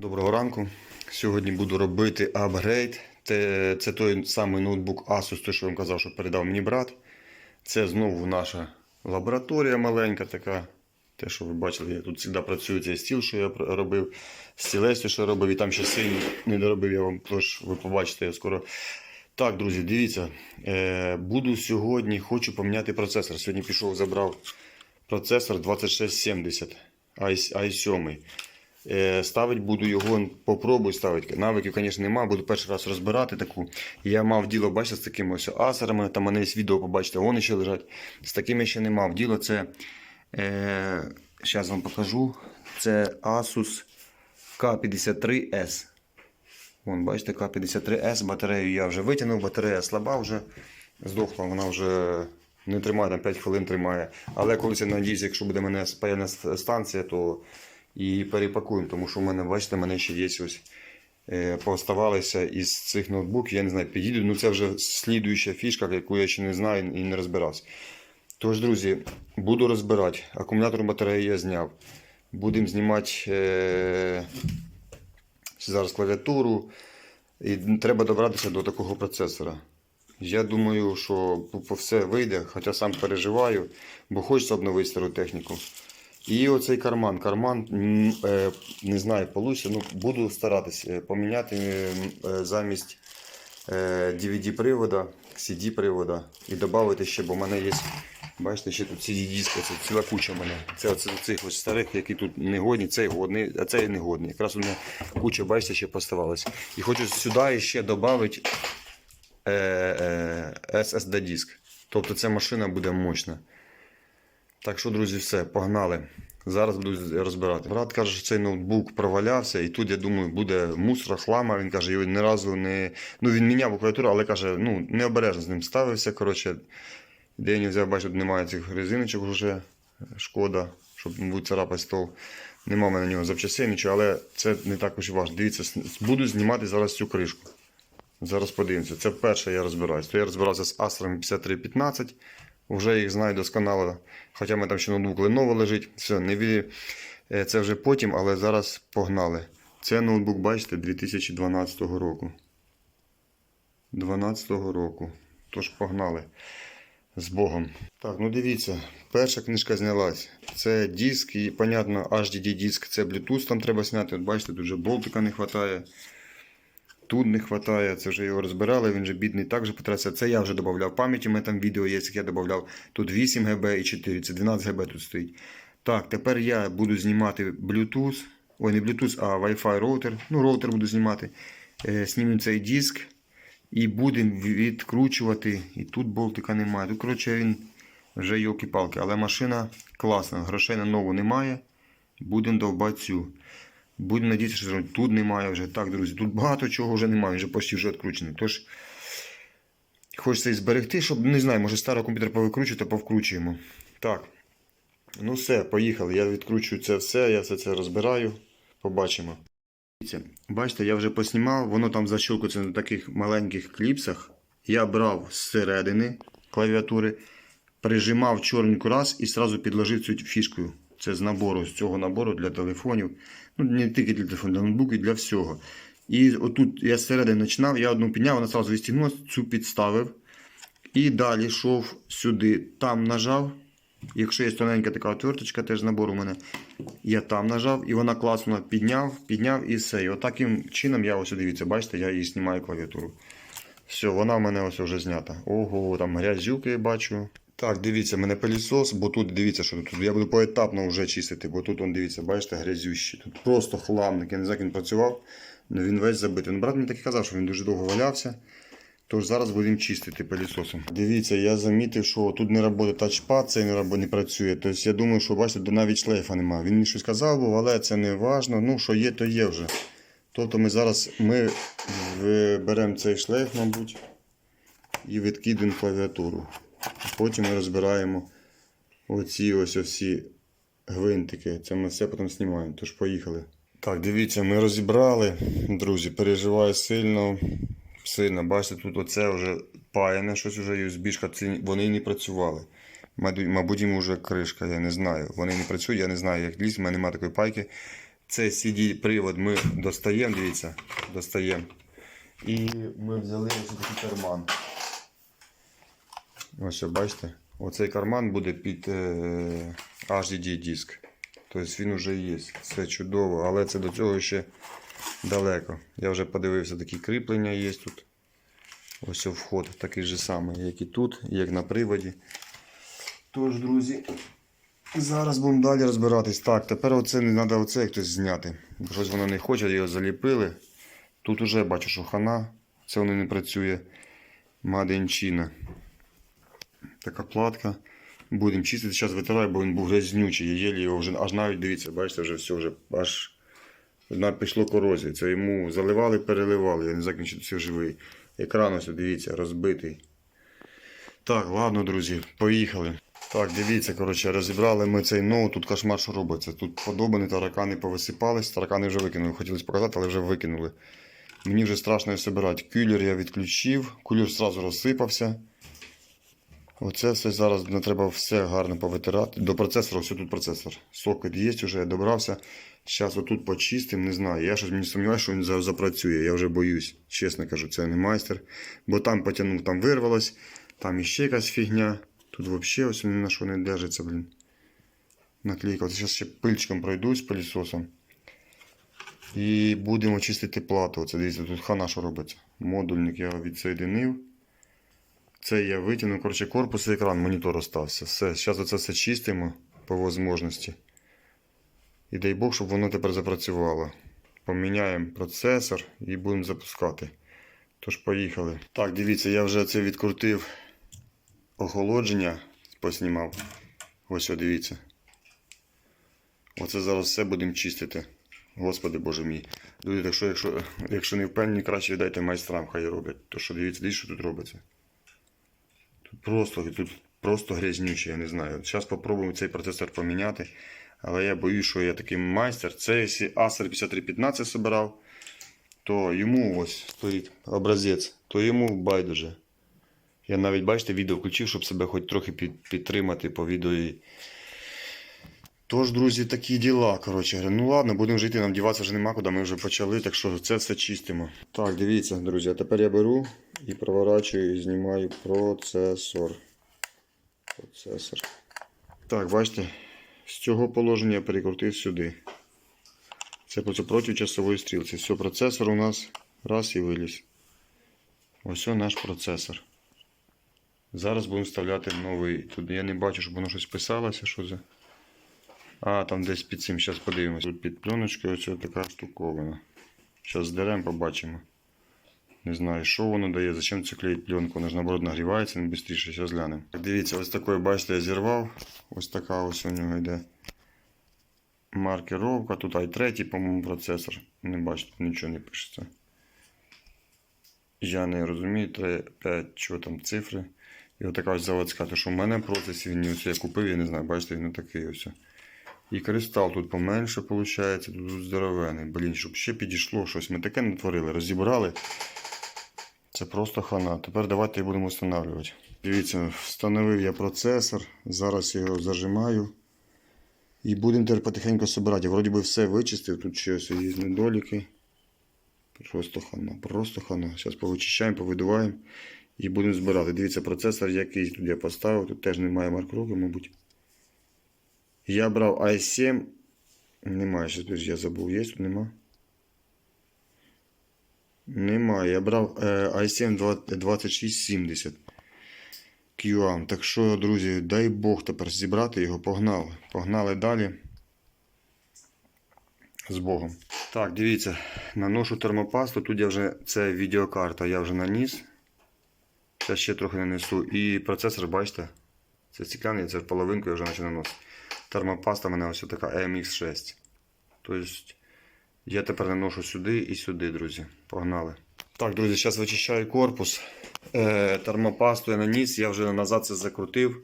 Доброго ранку. Сьогодні буду робити апгрейд. Це, це той самий ноутбук Asus, той, що я вам казав, що передав мені брат. Це знову наша лабораторія маленька така. Те, що ви бачили, я тут завжди працюю цей стіл, що я робив, стілець, що я робив, і там ще синій не доробив, я вам тож ви побачите його скоро. Так, друзі, дивіться. Е, буду сьогодні, хочу поміняти процесор. Сьогодні пішов, забрав процесор 2670 i7. Е, Ставить буду його, попробую ставити. Навиків, звісно, немає, буду перший раз розбирати таку. Я мав діло, бачите, з такими ось асерами, там мене є відео, побачите, вони ще лежать. З такими ще не мав. Діло це, е, вам покажу, це Asus K53S. Вон, бачите, К-53С, батарею я вже витягнув, батарея слаба вже, здохла, вона вже не тримає, там 5 хвилин тримає. Але колись я надіюсь, якщо буде мене спаяльна ст- станція, то і перепакуємо, тому що в мене, бачите, мене ще є ось е, пооставалися із цих ноутбуків, я не знаю, підійду. Ну це вже слідуюча фішка, яку я ще не знаю і не розбирався. Тож, друзі, буду розбирати. Акумулятор батареї я зняв. Будемо знімати. Е- зараз клавіатуру. І треба добратися до такого процесора. Я думаю, що все вийде, хоча сам переживаю, бо хочеться обновити стару техніку. І оцей карман. Карман е, не знаю, вийде, ну буду старатися е, поміняти е, замість DVD-привода, CD-привода і додати ще, бо в мене є. Бачите, ще тут CD-диски, це ціла куча в мене. Це оце цих ось старих, які тут негодні, цей годний, а цей негодний. Якраз у мене куча, бачите, ще поставалась. І хочу сюди ще додати е, е, SSD диск. Тобто ця машина буде мощна. Так що, друзі, все, погнали. Зараз буду розбирати. Брат каже, що цей ноутбук провалявся, і тут, я думаю, буде мусора, хлама. Він каже, його ні разу не. Ну, він міняв клавіатуру, але каже, ну, необережно з ним ставився. Коротше, де я взяв, бачу, немає цих резиночок вже. Шкода, щоб мабуть, царапати стол. Нема в мене на нього запчастин, нічого, але це не так уж і. Дивіться, буду знімати зараз цю кришку. Зараз подивимося. Це вперше я розбираюсь. То я розбирався з Astra 5315. Вже їх знаю досконало. Хоча мене там ще ноутбук Lenovo лежить. Все, не ві... е, це вже потім, але зараз погнали. Це ноутбук, бачите, 2012 року. 12 року. Тож погнали. З Богом. Так, ну дивіться, перша книжка знялась. Це диск, і, понятно, HDD диск, це Bluetooth там треба зняти. От бачите, тут вже болтика не вистачає. Тут не вистачає, це вже його розбирали, він же бідний також потрапився. Це я вже додавав пам'яті, у мене там відео є, як я додавав. Тут 8 ГБ і 4, це 12 ГБ тут стоїть. Так, тепер я буду знімати Bluetooth. Ой, не Bluetooth, а Wi-Fi роутер. Ну, роутер буду знімати. Е, Знімемо цей диск і будемо відкручувати. І тут болтика немає. Тут, коротше, він вже йолки-палки. Але машина класна. Грошей на нову немає. Будемо довбати цю. Будемо надіятися, що тут немає вже. Так, друзі, тут багато чого вже немає, вже почти вже відкручений. Тож хочеться і зберегти, щоб, не знаю, може старий комп'ютер повикручувати, повкручуємо. Так. Ну все, поїхали. Я відкручую це все, я все це розбираю. Побачимо. Бачите, я вже поснімав, воно там защелкується на таких маленьких кліпсах. Я брав зсередини клавіатури, прижимав чорненьку раз і одразу підложив цю фішку. Це з набору, з цього набору для телефонів. Ну, не тільки для телефонів, для ноутбуків, для всього. І отут я зсередини починав, я одну підняв, вона одразу відстігнулася, цю підставив. І далі йшов сюди, там нажав. Якщо є тоненька така отверточка, теж з набору у мене, я там нажав і вона класно підняв, підняв і все. І отаким чином я ось дивіться, бачите, я її знімаю клавіатуру. Все, вона в мене ось вже знята. Ого, там грязюки бачу. Так, дивіться, мене пилісос, бо тут дивіться, що тут. Я буду поетапно вже чистити, бо тут, он, дивіться, бачите, грязющий. Тут просто хламник. Я не знаю, як він працював, але він весь забитий. Ну, брат мені так і казав, що він дуже довго валявся. Тож зараз будемо чистити пилісосом. Дивіться, я замітив, що тут не працює тачпад, цей не, не працює. Тобто я думаю, що бачите, навіть шлейфа немає. Він мені щось казав, був, але це не важливо. Ну, що є, то є вже. Тобто ми зараз ми беремо цей шлейф, мабуть, і відкидаємо клавіатуру. Потім ми розбираємо оці ось всі гвинтики. Це ми все потім знімаємо. Тож поїхали. Так, дивіться, ми розібрали. Друзі, переживаю сильно. Сильно, бачите, тут оце вже паяне, щось вже USB-шка, вони не працювали. Мабуть, Мабуть, їм вже кришка, я не знаю. Вони не працюють, я не знаю, як ліз, в мене немає такої пайки. Цей CD-привод ми достаємо, дивіться, достаємо. І ми взяли ось такий карман. Ось бачите? Оцей карман буде під е, HDD диск. Тобто він вже є. Все чудово, але це до цього ще далеко. Я вже подивився, такі кріплення є тут. Ось вход такий же самий, як і тут, як на приводі. Тож, друзі, зараз будемо далі розбиратись. Так, тепер оце не треба оце хтось зняти. Щось воно не хоче, його заліпили. Тут уже бачу, що хана. Це воно не працює. China. Така платка. Будемо чистити, зараз витираю, бо він був грязнючий. Єлі його вже аж навіть дивіться, бачите, вже все вже аж пішло корозія. Це йому заливали, переливали. Я не він все живий. Екран ось дивіться, розбитий. Так, ладно, друзі, поїхали. Так, дивіться, коротше, розібрали ми цей ноут, тут кошмар, що робиться. Тут подобані таракани повисипались, таракани вже викинули. Хотілося показати, але вже викинули. Мені вже страшно його збирати. Кулер я відключив, кулер одразу розсипався. Оце все зараз не треба все гарно повитирати. До процесора, все тут процесор. Сокет є, вже я добрався. Зараз отут почистим, не знаю. Я щось мені сумніваюся, що він за- запрацює. Я вже боюсь. Чесно кажу, це не майстер. Бо там потягнув, там вирвалось, там іще якась фігня. Тут взагалі ось ні на що не держиться, блін. Наклейка. От зараз ще пильчиком пройдусь пилісосом. І будемо чистити плату. Оце дивіться, тут хана що робиться. Модульник я відсоєдинив. Це я витягнув, коротше, корпус і екран, монітор остався. Все, зараз оце все чистимо по можливості. І дай Бог, щоб воно тепер запрацювало. Поміняємо процесор і будемо запускати. Тож, поїхали. Так, дивіться, я вже це відкрутив охолодження, поснімав. Ось, дивіться. Оце зараз все будемо чистити. Господи Боже мій. Люди, так що, якщо, якщо не впевнені, краще дайте майстрам, хай роблять. То що дивіться, дивіться, що тут робиться. Тут просто, тут просто грязнюче, я не знаю. Зараз спробуємо цей процесор поміняти. Але я боюсь, що я такий майстер. Це якщо Acer 5315 збирав, то йому ось стоїть образець, то йому байдуже. Я навіть, бачите, відео включив, щоб себе хоч трохи під, підтримати по відео. Тож, друзі, такі діла. Коротше, ну ладно, будемо жити, нам діватися вже нема куди, ми вже почали, так що це все чистимо. Так, дивіться, друзі, а тепер я беру і проворачую і знімаю процесор. Процесор. Так, бачите, з цього положення я перекрутив сюди. Це проти часової стрілки. Все, процесор у нас раз і виліз. Ось наш процесор. Зараз будемо вставляти новий. Тут я не бачу, щоб воно щось писалося. Що за. А, там десь під цим. Зараз подивимось. Тут під пленочкою ось така штуковина. Зараз здеремо, побачимо. Не знаю, що воно дає, зачем це клеїть пленку, воно ж наоборот нагрівається, не швидше, зараз глянемо. Дивіться, ось такий, бачите, я зірвав. Ось така ось у нього йде маркировка. Тут i3, по-моєму, процесор. Не бачите, нічого не пишеться. Я не розумію, 3, 5, що там цифри. І отака ось заводська, то що в мене процесів ось я купив, я не знаю, бачите, він такий ось. І кристал тут поменше, виходить, тут здоровений. Блін, щоб ще підійшло щось. Ми таке натворили, розібрали. Це просто хана. Тепер давайте будемо встановлювати. Дивіться, встановив я процесор. Зараз я його зажимаю. І будемо тепер потихеньку збирати. Вроді би все вичистив. Тут ще ось є недоліки. Просто хана, просто хана. Зараз повичищаємо, повидуваємо і будемо збирати. Дивіться, процесор який тут я поставив. Тут теж немає маркировки, мабуть. Я брав i7. Немає, щось я забув, є тут нема. Немає. Я брав е, i7 2670 QAM. Так що, друзі, дай Бог тепер зібрати його, погнали. Погнали далі. З Богом. Так, дивіться, наношу термопасту. Тут я вже це відеокарта, я вже наніс. Це ще трохи нанесу. І процесор, бачите, це стекляний, це половинку я вже почав наносити. Термопаста в мене ось така MX6. Тобто я тепер наношу сюди і сюди, друзі. Погнали. Так, друзі, зараз вичищаю корпус. Е, термопасту я наніс, я вже назад це закрутив.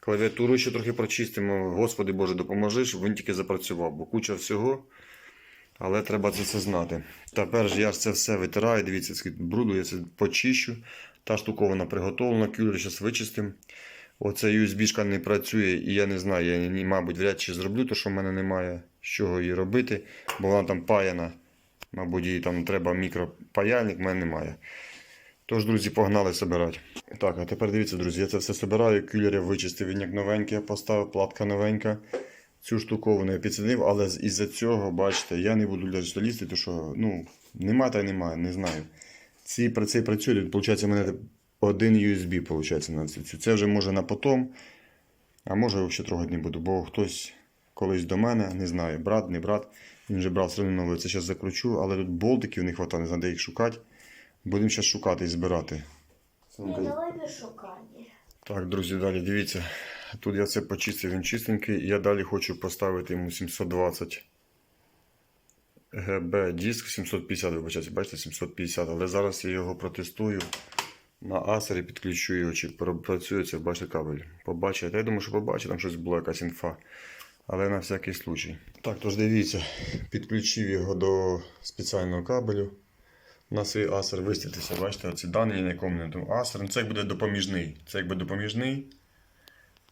Клавіатуру ще трохи прочистимо. Господи Боже, допоможи, щоб він тільки запрацював, бо куча всього. Але треба це все знати. Тепер ж я це все витираю. Дивіться, скільки бруду, я це почищу. Та штуковина приготовлена, кюлер зараз вичистимо. Оце USB-шка не працює, і я не знаю, я, мабуть, вряд чи зроблю, то що в мене немає з чого її робити, бо вона там паяна. Мабуть, їй там треба мікропаяльник, в мене немає. Тож, друзі, погнали збирати. Так, а тепер дивіться, друзі, я це все збираю. Кюлер вичистив, він як новенький, я поставив, платка новенька. Цю штуковину я підсадив, але із-за цього, бачите, я не буду лізти, тому що ну, нема та й немає, не знаю. Ці цей працює, виходить, мене один USB виходить, на цю. Це вже може на потом, а може я взагалі трогати не буду, бо хтось колись до мене, не знаю, брат, не брат, він вже брав все нове. Це зараз закручу, але тут болтиків не вистачає, не знаю, де їх шукати. Будемо зараз шукати і збирати. Ні, давай не шукай. Так, друзі, далі дивіться. Тут я все почистив, він чистенький. Я далі хочу поставити йому 720 ГБ диск 750, вибачайте, бачите, 750, але зараз я його протестую. На асері підключу його, чи працює це, бачите, кабель. Побачите. Я думаю, що побачите, там щось була якась інфа. Але на всякий случай. Так, тож дивіться, підключив його до спеціального кабелю. На свій асер вистітися, бачите, оці дані, на якому не там асер. Ну, Це як буде допоміжний. Це якби допоміжний.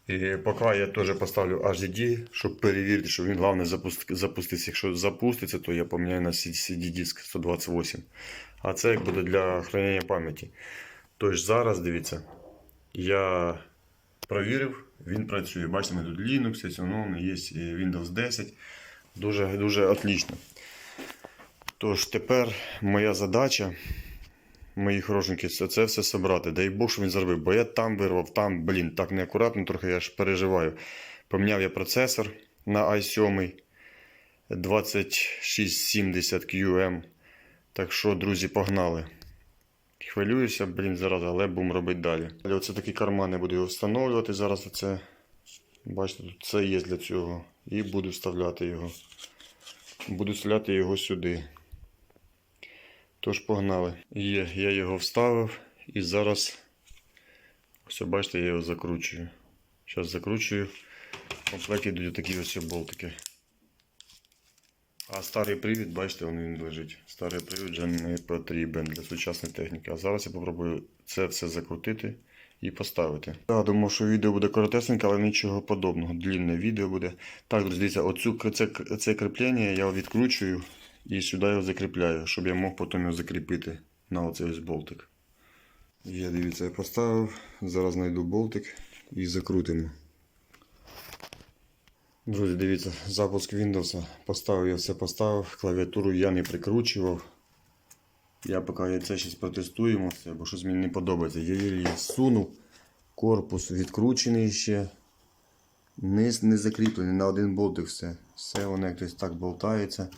І поки я теж поставлю HDD, щоб перевірити, що він головне запуститься. Якщо запуститься, то я поміняю на CD диск 128. А це як буде для хранення пам'яті. Тож зараз дивіться, я провірив, він працює. Бачите, тут Linux, є, є Windows 10. Дуже, дуже отлично. Тож тепер моя задача, мої хорошенькі, це, все собрати. Дай Бог, що він зробив. Бо я там вирвав, там, блін, так неакуратно, трохи я ж переживаю. Поміняв я процесор на i7 2670 QM. Так що, друзі, погнали. Хвилююся, блін, зараз, але будемо робити далі. Але оце такі кармани буду його встановлювати. Зараз оце. Бачите, тут це є для цього. І буду вставляти його. Буду вставляти його сюди. Тож погнали. Є, я його вставив і зараз. Ось бачите, я його закручую. Зараз закручую. В комплекті йдуть такі ось болтики. А старий привід, бачите, він, лежить. Старий привід вже не потрібен для сучасної техніки. А зараз я попробую це все закрутити і поставити. Я думав, що відео буде коротесеньке, але нічого подобного. Длінне відео буде. Так, друзі, дивіться, оцю, це, це кріплення я відкручую і сюди його закріпляю, щоб я мог потім його закріпити на оцей ось болтик. Я дивіться, я поставив. Зараз знайду болтик і закрутимо. Друзі, дивіться, запуск Windows. Поставив я все поставив. Клавіатуру я не прикручував. Я поки це щось протестуємо, бо щось мені не подобається. Я її сунув. Корпус відкручений ще. Низ не закріплений на один болтик все. Все воно якось так болтається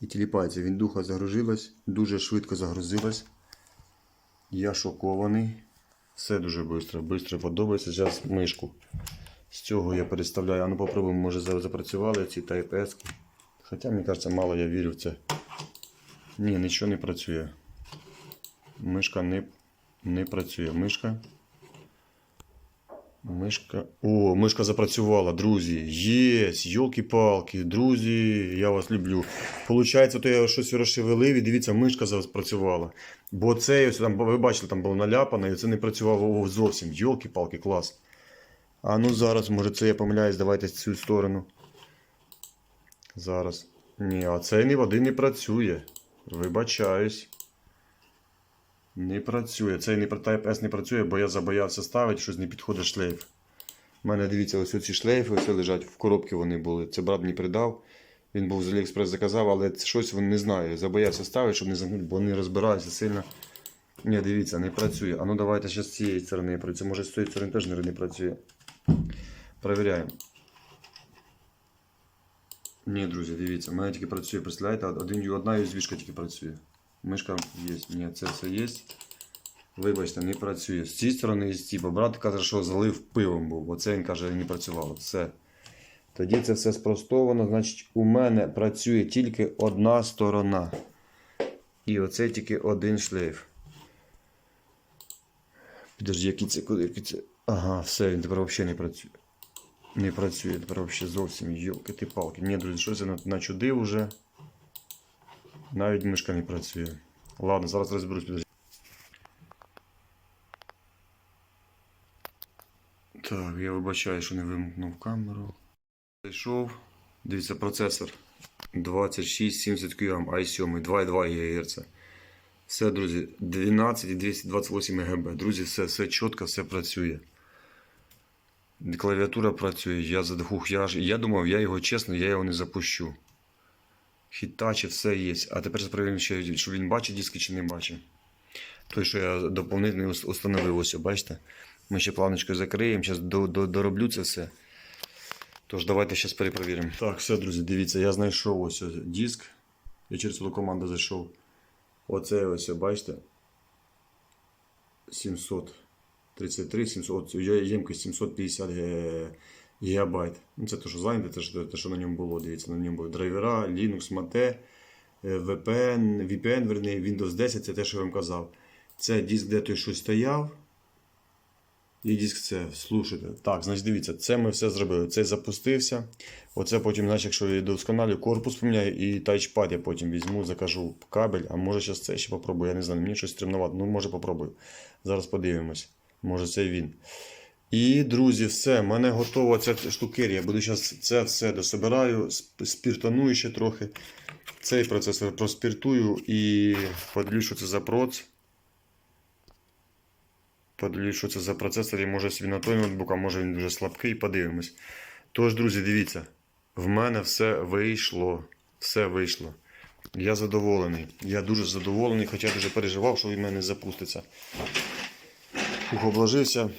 і тіліпається. Він духа загрузилась, дуже швидко загрузилась. Я шокований. Все дуже швидко. Швидко подобається. Зараз мишку. З цього я переставляю. А ну попробуємо, може запрацювали ці Type S. Хоча, мені кажеться, мало я вірю в це. Ні, нічого не працює. Мишка не, не працює. Мишка. Мишка. О, мишка запрацювала, друзі. Єсть, йолки-палки, друзі, я вас люблю. Получається, то я щось розшевелив і дивіться, мишка запрацювала. Бо це, ось там, ви бачили, там було наляпано, і це не працювало зовсім. Йолки-палки, клас. А ну зараз, може це я помиляюсь, давайте цю сторону. Зараз. Ні, а цей ні води не працює. Вибачаюсь. Не працює. Цей не Type S не працює, бо я забоявся ставити, щось не підходить шлейф. У мене дивіться, ось ці шлейфи ось лежать, в коробці вони були. Це брат мені придав. Він був з Aliexpress заказав, але щось він не знаю. Забоявся ставити, щоб не загнути, бо не розбираюся сильно. Ні, дивіться, не працює. А ну давайте ще з цієї сторони працює. Може з цієї сторони теж не працює. Перевіряємо. Ні, друзі, дивіться, в мене тільки працює, представляєте, один, одна USB тільки працює. Мишка є. Ні, це все є. Вибачте, не працює. З цієї сторони і з цієї. Бо брат каже, що залив пивом був. Оце він каже, не працювало. Все. Тоді це все спростовано. Значить, у мене працює тільки одна сторона. І оце тільки один шлейф. Підожди, який це, куди, який це. Ага, все, він тепер взагалі не працює. Не працює тепер взагалі зовсім. Йолки ти палки. Ні, друзі, щось я на- начудив уже. Навіть мишка не працює. Ладно, зараз розберусь. Підожди. Так, я вибачаю, що не вимкнув камеру. Зайшов. Дивіться, процесор 2670 QM i7, 2,2 ГГц. Все, друзі, 12 і 228 ГБ. Друзі, все, все чітко, все працює. Клавіатура працює, я задухух, я, я думав, я його чесно, я його не запущу. Хітачі, все є. А тепер перевіримо, що він бачить диски чи не бачить. Той, що я доповнительно установив, ось, бачите? Ми ще планочкою закриємо, зараз до, до, дороблю це все. Тож давайте зараз перепровіримо. Так, все, друзі, дивіться, я знайшов ось ось диск. Я через цю команду зайшов. Оце ось, бачите? 733, 700, я- ємкость 750 ге- гігабайт. Ну, це те, що зайняте, те, що, те, що на ньому було. Дивіться, на ньому були драйвера, Linux, Mate, е, VPN, VPN, верний, Windows 10, це те, що я вам казав. Це диск, де той щось стояв. І диск це, слушайте. Так, значить дивіться, це ми все зробили. Цей запустився. Оце потім, значить, якщо я досконалю, корпус поміняю і тачпад я потім візьму, закажу кабель, а може зараз це ще попробую. Я не знаю, мені щось стремнувато. Ну, може попробую. Зараз подивимось. Може це він. І, друзі, все, в мене готова ця штукерія. Буду зараз це все дособираю, сп- спіртаную ще трохи. Цей процесор проспіртую і подивлюсь, що це за проц. Подивлюсь, що це за процесор, і може собі на той ноутбук, а може він дуже слабкий, подивимось. Тож, друзі, дивіться, в мене все вийшло. Все вийшло. Я задоволений. Я дуже задоволений, хоча дуже переживав, що він мене запуститься. Обложився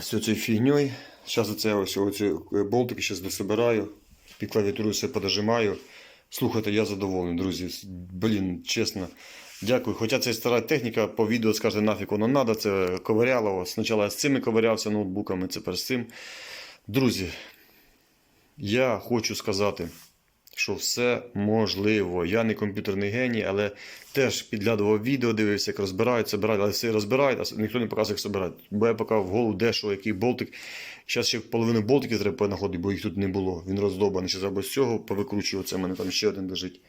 з цією фігньою. Зараз оце ось оці болтики зараз дособираю. Під клавіатуру все подожимаю. Слухайте, я задоволений, друзі. Блін, чесно. Дякую. Хоча це стара техніка, по відео скаже нафіг воно надо, це ковиряло. Спочатку я з цими ковирявся ноутбуками, тепер з цим. Друзі, я хочу сказати, що все можливо. Я не комп'ютерний геній, але теж підглядував відео, дивився, як розбирають, собирають, але все розбирають, а ніхто не показує, як собирають. Бо я поки в голову де, що, який болтик. Зараз ще половину болтиків треба понаходити, бо їх тут не було. Він роздобаний. Ще або з цього повикручую. Це в мене там ще один лежить.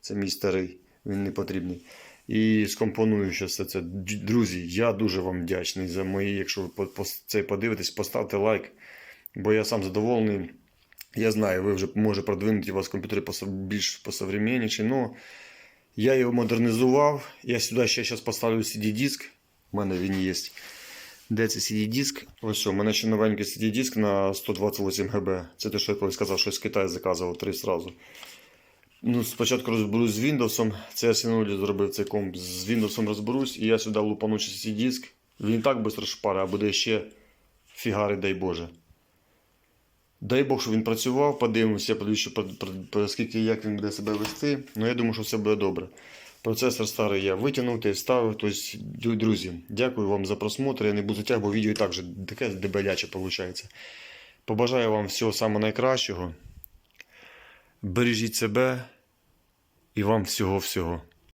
Це мій старий, він не потрібний. І скомпоную ще все це. Друзі, я дуже вам вдячний за мої. Якщо ви це подивитесь, поставте лайк, бо я сам задоволений. Я знаю, ви вже може продвинуті у вас комп'ютери більш посовременніші, але я його модернізував. Я сюди ще зараз поставлю CD-диск. У мене він є. Де це CD-диск? Ось, у мене ще новенький CD-диск на 128 ГБ. Це те, що я колись сказав, що з Китаю заказував три зразу. Ну, спочатку розберусь з Windows. Це я синулі зробив цей комп. З Windows розберусь, і я сюди лупану цей диск. Він і так швидко шпаре, а буде ще фігари, дай Боже. Дай Бог, що він працював, подивимося, скільки як він буде себе вести. Ну, я думаю, що все буде добре. Процесор старий я витягнув та вставив. Тобто, друзі, дякую вам за просмотр. Я не буду затягувати, бо відео і так же таке дебеляче виходить. Побажаю вам всього самого найкращого. Бережіть себе і вам всього-всього.